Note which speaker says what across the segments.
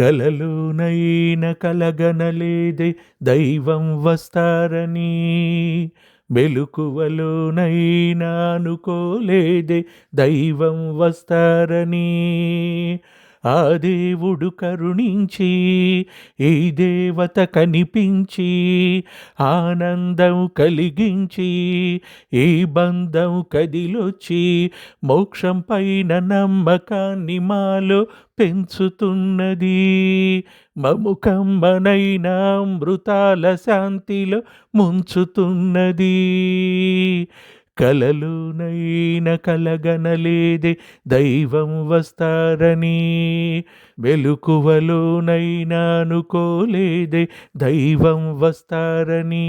Speaker 1: కలలోనైన కలగనలేదే దైవం వస్తారని. మెలుకువలోనైనా అనుకోలేదే దైవం వస్తారని. ఆ దేవుడు కరుణించి ఈ దేవత కనిపించి ఆనందం కలిగించి ఈ బంధం కదిలొచ్చి మోక్షం పైన నమ్మకాన్ని మాలో పెంచుతున్నది. మముకమ్మనైన అమృతాల శాంతిలో ముంచుతున్నది. కలలోనైన కలగనలేదే దైవం వస్తారని. వెలుకువలోనైనా అనుకోలేదే దైవం వస్తారని.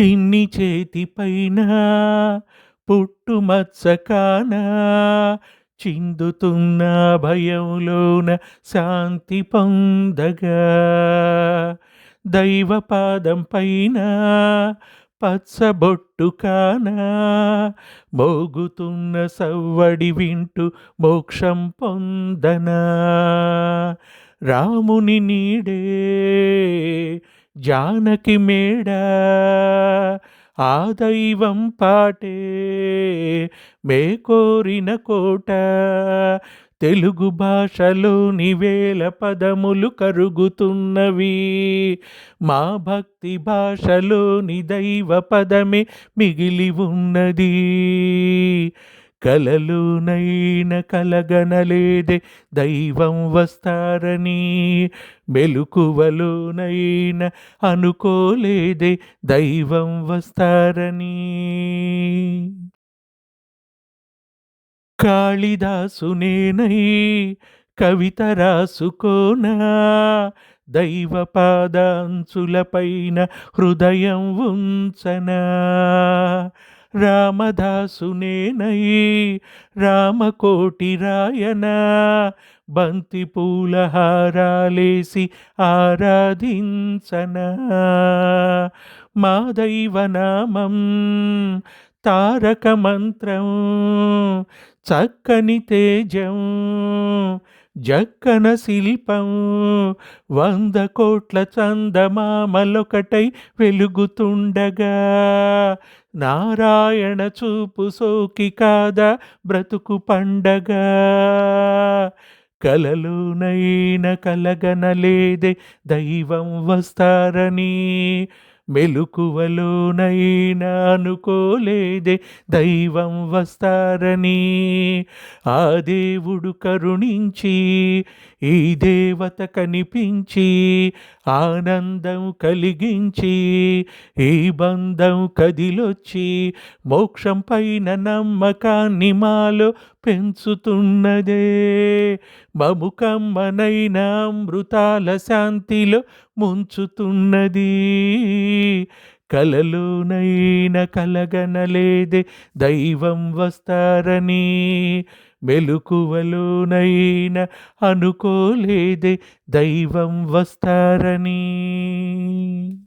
Speaker 1: చిన్ని చేతిపైన పైన పుట్టుమచ్చకాన చిందుతున్న భయంలోన శాంతి పొందగా. దైవ పాదం పైన పచ్చబొట్టు కానా? మోగుతున్న సవ్వడి వింటూ మోక్షం పొందనా? రాముని నీడే జానకి మేడ? ఆ దైవం పాటే మే కోరిన కోట. తెలుగు భాషలోని వేల పదములు కరుగుతున్నవి. మా భక్తి భాషలోని దైవ పదమే మిగిలి ఉన్నది. కలలోనైన కలగనలేదే దైవం వస్తారని మెలుకువలోనైన అనుకోలేదే దైవం వస్తారని. కాళిదాసునేనై కవిత రాసుకోనా దైవ పాదాంచులపైన హృదయం ఉంచనా? రామదాసునేనై రామకోటి రాయన బంతి పూలహారాలేసి ఆరాధించనా? మా దైవనామం తారక మంత్రం చక్కని తేజం జక్కన శిల్పం వంద కోట్ల చందమామలొకటై వెలుగుతుండగా. నారాయణ చూపు సోకి కాదా బ్రతుకు పండగ. కలలోనైన కలగనలేదే దైవం వస్తారని. మెలుకువలోనైనా అనుకోలేదే దైవం వస్తారని. ఆ దేవుడు కరుణించి ఈ దేవత కనిపించి ఆనందం కలిగించి ఈ బంధం కదిలొచ్చి మోక్షం పైన నమ్మకాన్ని మాలో పెంచుతున్నదే. మముకమ్మనైన అమృతాల శాంతిలో ముంచుతున్నది. కలలోనైన కలగనలేదే దైవం వస్తారని. మెలుకువలోనైన అనుకోలేదే దైవం వస్తారని.